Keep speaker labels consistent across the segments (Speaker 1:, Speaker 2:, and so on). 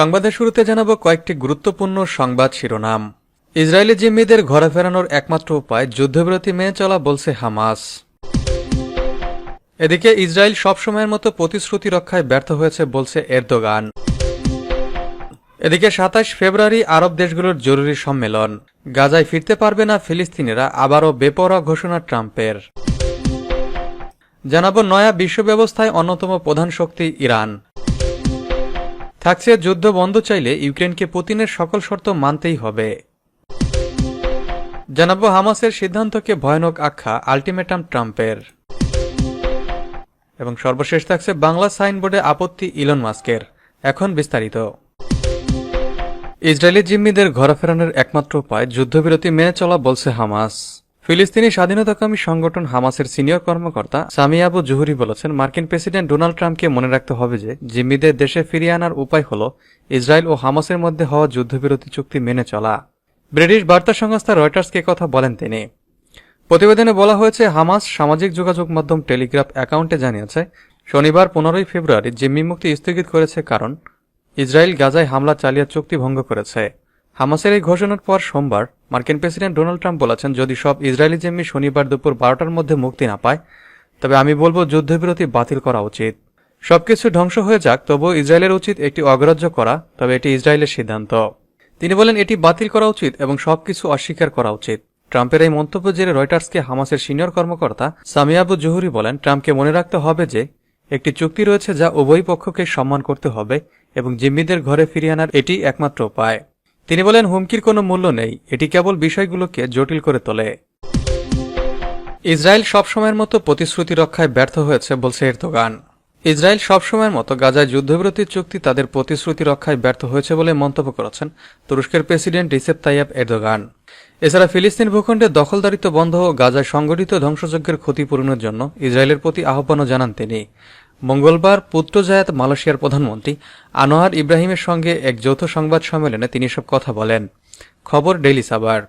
Speaker 1: সংবাদের শুরুতে জানাবো কয়েকটি গুরুত্বপূর্ণ সংবাদ শিরোনাম ইসরায়েলি জিম্মিদের ঘরে ফেরানোর একমাত্র উপায় যুদ্ধবিরতি মেনে চলা বলছে হামাস এদিকে ইসরায়েল সবসময়ের মতো প্রতিশ্রুতি রক্ষায় ব্যর্থ হয়েছে বলছে এরদোগান এদিকে সাতাশ ফেব্রুয়ারি আরব দেশগুলোর জরুরি সম্মেলন গাজায় ফিরতে পারবে না ফিলিস্তিনিরা আবারও বেপরা ঘোষণা ট্রাম্পের জানাবো নয়া বিশ্ব ব্যবস্থায় অন্যতম প্রধান শক্তি ইরান থাকছে যুদ্ধ বন্ধ চাইলে ইউক্রেনকে পুতিনের সকল শর্ত মানতেই হবে জানাবো হামাসের সিদ্ধান্তকে ভয়ানক আখ্যা আলটিমেটাম ট্রাম্পের এবং সর্বশেষ থাকছে বাংলা সাইনবোর্ডে আপত্তি ইলন মাস্কের এখন বিস্তারিত
Speaker 2: ইসরায়েলি জিম্মিদের ঘরে ফেরানোর একমাত্র উপায় যুদ্ধবিরতি মেনে চলা বলছে হামাস ফিলিস্তিনি স্বাধীনতাকামী সংগঠন হামাসের সিনিয়র কর্মকর্তা সামি আবু জুহরি বলেছেন মার্কিন প্রেসিডেন্ট ডোনাল্ড ট্রাম্পকে মনে রাখতে হবে যে জিম্মিদের দেশে ফিরিয়ে আনার উপায় হল ইসরায়েল ও হামাসের মধ্যে হওয়া যুদ্ধবিরতি চুক্তি মেনে চলা ব্রিটিশ বার্তা সংস্থা রয়টার্সকে কথা বলেন তিনি প্রতিবেদনে বলা হয়েছে হামাস সামাজিক যোগাযোগ মাধ্যম টেলিগ্রাফ অ্যাকাউন্টে জানিয়েছে শনিবার পনেরোই ফেব্রুয়ারি জিম্মি মুক্তি স্থগিত করেছে কারণ ইসরায়েল গাজায় হামলা চালিয়ে চুক্তি ভঙ্গ করেছে হামাসের এই ঘোষণার পর সোমবার মার্কিন প্রেসিডেন্ট ডোনাল্ড ট্রাম্প বলেছেন যদি সব ইসরায়েলি জিম্মি শনিবার দুপুর বারোটার মধ্যে মুক্তি না পায় তবে আমি বলবো যুদ্ধবিরতি বাতিল করা উচিত সবকিছু ধ্বংস হয়ে যাক তবু ইসরায়েলের উচিত একটি অগ্রাহ্য করা তবে এটি ইসরায়েলের সিদ্ধান্ত তিনি বলেন এটি বাতিল করা উচিত এবং সবকিছু অস্বীকার করা উচিত ট্রাম্পের এই মন্তব্য জেরে রয়টার্সকে হামাসের সিনিয়র কর্মকর্তা সামিয়াবু জুহুরি বলেন ট্রাম্পকে মনে রাখতে হবে যে একটি চুক্তি রয়েছে যা উভয় পক্ষকে সম্মান করতে হবে এবং জিম্মিদের ঘরে ফিরিয়ে আনার এটি একমাত্র উপায় তিনি বলেন হুমকির কোনো মূল্য নেই এটি কেবল বিষয়গুলোকে জটিল করে তোলে
Speaker 1: ইসরায়েল সবসময়ের মতো প্রতিশ্রুতি রক্ষায় ব্যর্থ হয়েছে বলছে এরদোগান ইসরায়েল সবসময়ের মতো গাজায় যুদ্ধবিরতির চুক্তি তাদের প্রতিশ্রুতি রক্ষায় ব্যর্থ হয়েছে বলে মন্তব্য করেছেন তুরস্কের প্রেসিডেন্ট রিসেপ তাইয়াব এরদোগান এছাড়া ফিলিস্তিন ভূখণ্ডে দখলদারিত্ব বন্ধ ও গাজায় সংগঠিত ধ্বংসযজ্ঞের ক্ষতিপূরণের জন্য ইসরায়েলের প্রতি আহ্বানও জানান তিনি মঙ্গলবার পুত্রজায়াত মালয়েশিয়ার প্রধানমন্ত্রী আনোয়ার ইব্রাহিমের সঙ্গে এক যৌথ সংবাদ সম্মেলনে তিনি সব কথা বলেন খবর daily Sabah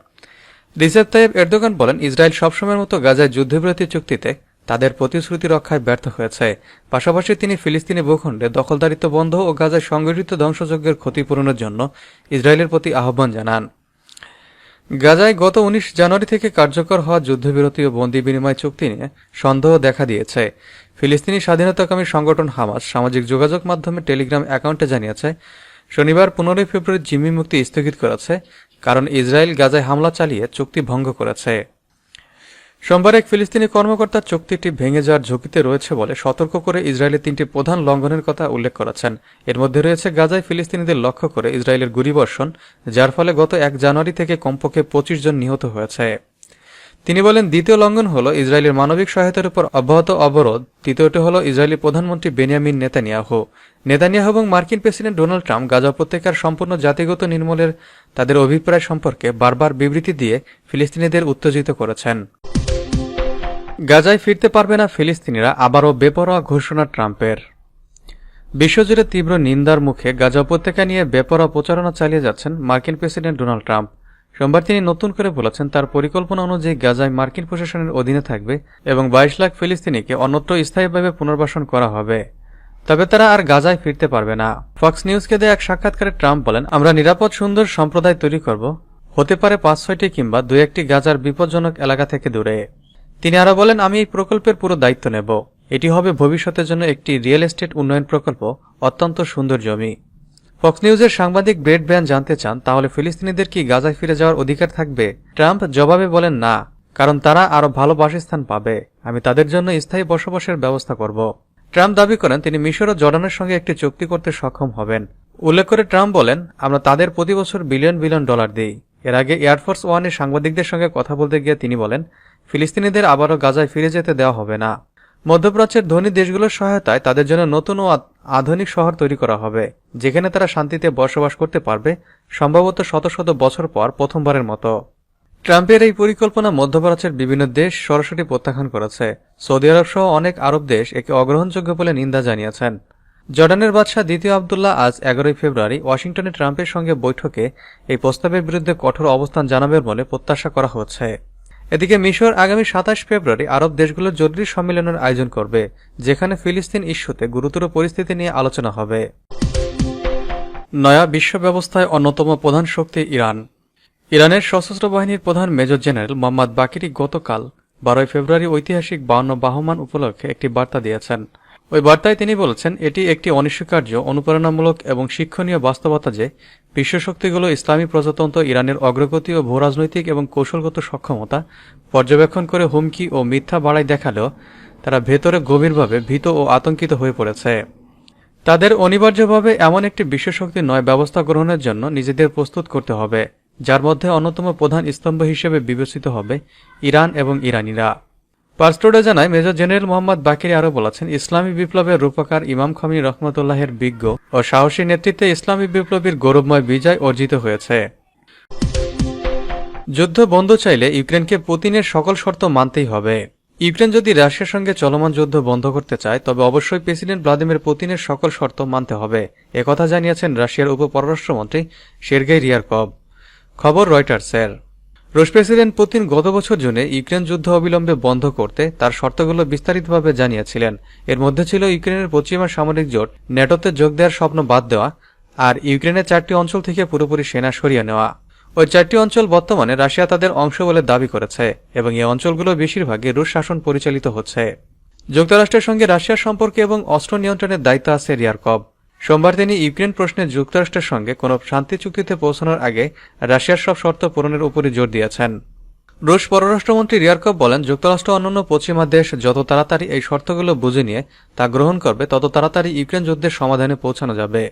Speaker 1: Recep Tayyip Erdogan বলেন ইসরায়েল সবসময়ের মতো গাজায় যুদ্ধবিরতি চুক্তিতে তাদের প্রতিশ্রুতি রক্ষায় ব্যর্থ হয়েছে পাশাপাশি তিনি ফিলিস্তিনি ভূখণ্ডে দখলদারিত্ব বন্ধ ও গাজায় সংগঠিত ধ্বংসযজ্ঞের ক্ষতিপূরণের জন্য ইসরায়েলের প্রতি আহ্বান জানান গাজায় গত উনিশ জানুয়ারি থেকে কার্যকর হওয়া যুদ্ধবিরতি ও বন্দি বিনিময় চুক্তি নিয়ে সন্দেহ দেখা দিয়েছে ফিলিস্তিনি স্বাধীনতাকামী সংগঠন হামাস সামাজিক যোগাযোগ মাধ্যমে টেলিগ্রাম অ্যাকাউন্টে জানিয়েছে শনিবার পনেরোই ফেব্রুয়ারি জিম্মি মুক্তি স্থগিত করেছে কারণ ইসরায়েল গাজায় হামলা চালিয়ে চুক্তি ভঙ্গ করেছে সোমবার এক ফিলিস্তিনি কর্মকর্তা চুক্তিটি ভেঙে যাওয়ার ঝুঁকিতে রয়েছে বলে সতর্ক করে ইসরায়েলের তিনটি প্রধান লঙ্ঘনের কথা উল্লেখ করেছেন এর মধ্যে রয়েছে গাজায় ফিলিস্তিনিদের লক্ষ্য করে ইসরায়েলের গুলিবর্ষণ যার ফলে গত এক জানুয়ারি থেকে কমপক্ষে পঁচিশ জন নিহত হয়েছে তিনি বলেন দ্বিতীয় লঙ্ঘন হল ইসরায়েলের মানবিক সহায়তার উপর অব্যাহত অবরোধ তৃতীয়টি হল ইসরায়েলি প্রধানমন্ত্রী বেনিয়ামিন নেতানিয়াহু নেতানিয়াহ এবং মার্কিন প্রেসিডেন্ট ডোনাল্ড ট্রাম্প গাজা উপত্যকার সম্পূর্ণ জাতিগত নির্মূলের তাদের অভিপ্রায় সম্পর্কে বারবার বিবৃতি দিয়ে ফিলিস্তিনিদের উত্তেজিত করেছেন গাজায় ফিরতে পারবে না ফিলিস্তিনিরা আবারও বেপরোয়া ঘোষণা ট্রাম্পের বিশ্বজুড়ে তীব্র নিন্দার মুখে গাজা উপত্যকা নিয়ে বেপরোয়া প্রচারণা চালিয়ে যাচ্ছেন মার্কিন প্রেসিডেন্ট ডোনাল্ড ট্রাম্প সোমবার তিনি নতুন করে বলেছেন তার পরিকল্পনা অনুযায়ী গাজায় মার্কিন প্রশাসনের অধীনে থাকবে এবং বাইশ লাখ ফিলিস্তিনিকে অন্যত্র স্থায়ীভাবে পুনর্বাসন করা হবে তবে তারা আর গাজায় ফিরতে পারবে না ফক্স নিউজকে দেয়া এক সাক্ষাৎকারে ট্রাম্প বলেন আমরা নিরাপদ সুন্দর সম্প্রদায় তৈরি করব হতে পারে পাঁচ ছয়টি কিংবা দু একটি গাজার বিপজ্জনক এলাকা থেকে দূরে তিনি আরও বলেন আমি এই প্রকল্পের পুরো দায়িত্ব নেব এটি হবে ভবিষ্যতের জন্য একটি রিয়েল এস্টেট উন্নয়ন প্রকল্প অত্যন্ত সুন্দর জমি ফক্স নিউজের সাংবাদিক ব্রেড ব্যান জানতে চান তাহলে ফিলিস্তিনিদের কি গাজায় ফিরে যাওয়ার অধিকার থাকবে ট্রাম্প জবাবে বলেন না কারণ তারা আরও ভালো বাসস্থান পাবে আমি তাদের জন্য স্থায়ী বসবাসের ব্যবস্থা করব ট্রাম্প দাবি করেন তিনি মিশর ও জর্ডানের সঙ্গে একটি চুক্তি করতে সক্ষম হবেন উল্লেখ করে ট্রাম্প বলেন আমরা তাদের প্রতি বছর বিলিয়ন বিলিয়ন ডলার দিই এর আগে এয়ারফোর্স ওয়ানে সাংবাদিকদের সঙ্গে কথা বলতে গিয়ে তিনি বলেন ফিলিস্তিনিদের আবারও গাজায় ফিরে যেতে দেওয়া হবে না মধ্যপ্রাচ্যের ধনী দেশগুলোর সহায়তায় তাদের জন্য নতুন ও আধুনিক শহর তৈরি করা হবে যেখানে তারা শান্তিতে বসবাস করতে পারবে সম্ভবত শত শত বছর পর প্রথমবারের মতো ট্রাম্পের এই পরিকল্পনা মধ্যপ্রাচ্যের বিভিন্ন দেশ সরাসরি প্রত্যাখ্যান করেছে সৌদি আরব সহ অনেক আরব দেশ একে অগ্রহণযোগ্য বলে নিন্দা জানিয়েছেন জর্ডানের বাদশাহ দ্বিতীয় আবদুল্লাহ আজ এগারোই ফেব্রুয়ারি ওয়াশিংটনে ট্রাম্পের সঙ্গে বৈঠকে এই প্রস্তাবের বিরুদ্ধে কঠোর অবস্থান জানাবেন বলে প্রত্যাশা করা হচ্ছে এদিকে মিশর আগামী সাতাশ ফেব্রুয়ারি আরব দেশগুলোর জরুরি সম্মেলনের আয়োজন করবে যেখানে ফিলিস্তিন ইস্যুতে গুরুতর পরিস্থিতি নিয়ে আলোচনা হবে নয়া বিশ্ব ব্যবস্থায় অন্যতম প্রধান শক্তি ইরান ইরানের সশস্ত্র বাহিনীর প্রধান মেজর জেনারেল মোহাম্মদ বাকিরি গতকাল বারোই ফেব্রুয়ারি ঐতিহাসিক বাউন্ন বাহমান উপলক্ষে একটি বার্তা দিয়েছেন ওই বার্তায় তিনি বলেছেন এটি একটি অনিস্বীকার্য অনুপ্রেরণামূলক এবং শিক্ষণীয় বাস্তবতা যে বিশ্বশক্তিগুলো ইসলামী প্রজাতন্ত্র ইরানের অগ্রগতি ও ভূরাজনৈতিক এবং কৌশলগত সক্ষমতা পর্যবেক্ষণ করে হুমকি ও মিথ্যা বাড়াই দেখালেও তারা ভেতরে গভীরভাবে ভীত ও আতঙ্কিত হয়ে পড়েছে তাদের অনিবার্যভাবে এমন একটি বিশ্বশক্তি নয় ব্যবস্থা গ্রহণের জন্য নিজেদের প্রস্তুত করতে হবে যার মধ্যে অন্যতম প্রধান স্তম্ভ হিসেবে বিবেচিত হবে ইরান এবং ইরানিরা পার্সটোডা জানায় মেজর জেনারেল মোহাম্মদ বাকিরি আরও বলেছেন ইসলামী বিপ্লবের রূপকার ইমাম খামি রহমতুল্লাহের বিজ্ঞ ও সাহসী নেতৃত্বে ইসলামী বিপ্লবীর গৌরবময় বিজয় অর্জিত হয়েছে যুদ্ধ বন্ধ চাইলে ইউক্রেনকে পুতিনের সকল শর্ত মানতেই হবে ইউক্রেন যদি রাশিয়ার সঙ্গে চলমান যুদ্ধ বন্ধ করতে চায় তবে অবশ্যই প্রেসিডেন্ট ভ্লাদিমির পুতিনের সকল শর্ত মানতে হবে একথা জানিয়েছেন রাশিয়ার উপপররাষ্ট্রমন্ত্রী সের্গেই কব খবর রয়টার্সের রুশ প্রেসিডেন্ট পুতিন গত বছর জুনে ইউক্রেন যুদ্ধ অবিলম্বে বন্ধ করতে তার শর্তগুলো বিস্তারিতভাবে জানিয়েছিলেন এর মধ্যে ছিল ইউক্রেনের পশ্চিমা সামরিক জোট ন্যাটোতে যোগ দেওয়ার স্বপ্ন বাদ দেওয়া আর ইউক্রেনের চারটি অঞ্চল থেকে পুরোপুরি সেনা সরিয়ে নেওয়া ওই চারটি অঞ্চল বর্তমানে রাশিয়া তাদের অংশ বলে দাবি করেছে এবং এই অঞ্চলগুলো বেশিরভাগই রুশ শাসন পরিচালিত হচ্ছে যুক্তরাষ্ট্রের সঙ্গে রাশিয়ার সম্পর্কে এবং অস্ত্র নিয়ন্ত্রণের দায়িত্ব আছে রিয়ারকব সোমবার তিনি ইউক্রেন প্রশ্নে যুক্তরাষ্ট্রের সঙ্গে কোনো শান্তি চুক্তিতে পৌঁছানোর আগে রাশিয়ার সব শর্ত পূরণের উপরে জোর দিয়েছেন রুশ পররাষ্ট্রমন্ত্রী রিয়ারকভ বলেন যুক্তরাষ্ট্র অন্যান্য পশ্চিমা দেশ যত তাড়াতাড়ি এই শর্তগুলো বুঝে নিয়ে তা গ্রহণ করবে তত তাড়াতাড়ি ইউক্রেন যুদ্ধের সমাধানে পৌঁছানো যাবে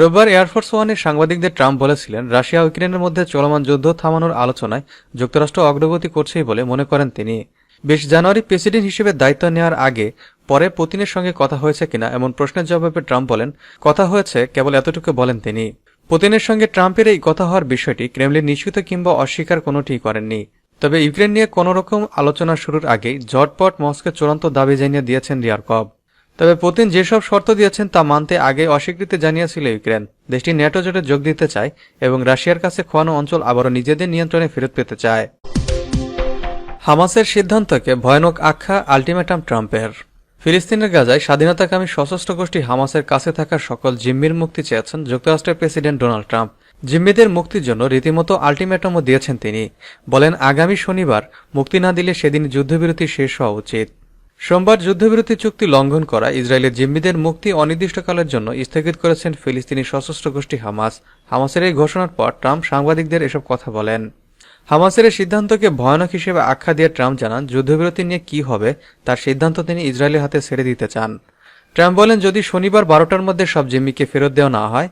Speaker 1: রোববার এয়ারফোর্স ওয়ানের সাংবাদিকদের ট্রাম্প বলেছিলেন রাশিয়া ইউক্রেনের মধ্যে চলমান যুদ্ধ থামানোর আলোচনায় যুক্তরাষ্ট্র অগ্রগতি করছেই বলে মনে করেন তিনি বিশ জানুয়ারি প্রেসিডেন্ট হিসেবে দায়িত্ব নেওয়ার আগে পরে পুতিনের সঙ্গে কথা হয়েছে কিনা এমন প্রশ্নের জবাবে ট্রাম্প বলেন কথা হয়েছে কেবল এতটুকু বলেন তিনি পুতিনের সঙ্গে ট্রাম্পের এই কথা হওয়ার বিষয়টি ক্রেমলিন নিশ্চিত কিংবা অস্বীকার কোনটি করেননি তবে ইউক্রেন নিয়ে কোন রকম আলোচনা শুরুর আগেই জটপট মস্কে চূড়ান্ত দাবি জানিয়ে দিয়েছেন রিয়ারকব তবে পুতিন যেসব শর্ত দিয়েছেন তা মানতে আগে অস্বীকৃতি জানিয়েছিল ইউক্রেন দেশটি ন্যাটো জোটে যোগ দিতে চায় এবং রাশিয়ার কাছে খোয়ানো অঞ্চল আবারও নিজেদের নিয়ন্ত্রণে ফেরত পেতে চায় হামাসের সিদ্ধান্তকে ভয়ানক আখ্যা আলটিমেটাম ট্রাম্পের ফিলিস্তিনের গাজায় স্বাধীনতাকামী সশস্ত্র গোষ্ঠী হামাসের কাছে থাকা সকল জিম্মির মুক্তি চেয়েছেন যুক্তরাষ্ট্রের প্রেসিডেন্ট ডোনাল্ড ট্রাম্প জিম্মিদের মুক্তির জন্য রীতিমতো আলটিমেটামও দিয়েছেন তিনি বলেন আগামী শনিবার মুক্তি না দিলে সেদিন যুদ্ধবিরতি শেষ হওয়া উচিত সোমবার যুদ্ধবিরতি চুক্তি লঙ্ঘন করা ইসরায়েলের জিম্মিদের মুক্তি অনির্দিষ্টকালের জন্য স্থগিত করেছেন ফিলিস্তিনি সশস্ত্র গোষ্ঠী হামাস হামাসের এই ঘোষণার পর ট্রাম্প সাংবাদিকদের এসব কথা বলেন হামাসের এই সিদ্ধান্তকে ভয়ানক হিসেবে আখ্যা দিয়ে ট্রাম্প জানান যুদ্ধবিরতি নিয়ে কি হবে তার সিদ্ধান্ত তিনি ইসরায়েলের হাতে ছেড়ে দিতে চান ট্রাম্প বলেন যদি শনিবার বারোটার মধ্যে সব জিম্মিকে ফেরত দেওয়া না হয়